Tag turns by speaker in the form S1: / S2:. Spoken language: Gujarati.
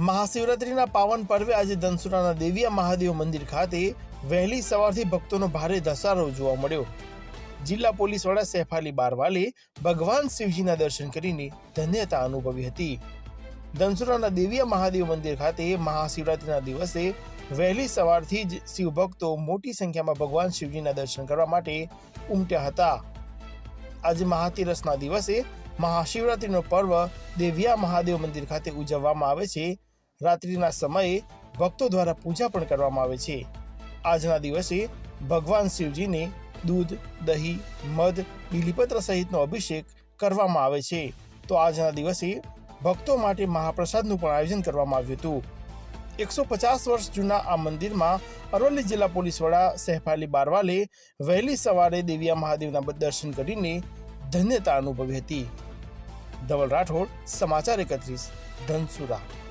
S1: મહાશિવરાત્રિના પાવન પર્વે આજે ધનસુરાના દેવિયા મહાદેવ મંદિર ખાતે વહેલી સવારથી ભક્તોનો ભારે ધસારો જોવા મળ્યો. જિલ્લા પોલીસ વડા સૈફાલી બારવાલે ભગવાન શિવજીના દર્શન કરીને ધન્યતા અનુભવી હતી. ધનસુરાના દેવિયા મહાદેવ મંદિર ખાતે મહાશિવરાત્રિના દિવસે વહેલી સવારથી જ શિવભક્તો મોટી સંખ્યામાં ભગવાન શિવજીના દર્શન કરવા માટે ઉમટ્યા હતા. આજે મહાતીરસના દિવસે મહાશિવરાત્રિનો પર્વ દેવિયા મહાદેવ મંદિર ખાતે ઉજવવામાં આવે છે. રાત્રિના સમયે ભક્તો દ્વારા પૂજા પણ કરવામાં આવે છે. આજના દિવસે ભગવાન શિવજીને દૂધ, દહીં, મધ બીલીપત્ર સહિતનો અભિષેક કરવામાં આવે છે. તો આજના દિવસે ભક્તો માટે મહાપ્રસાદનું પણ આયોજન કરવામાં આવ્યું હતું. એકસો પચાસ વર્ષ જૂના આ મંદિરમાં અરવલ્લી જિલ્લા પોલીસ વડા સહેફાલી બારવાલે વહેલી સવારે દેવિયા મહાદેવના દર્શન કરીને ધન્યતા અનુભવી હતી. ધવલ રાઠોડ, સમાચાર એકત્રીસ, ધનસુરા.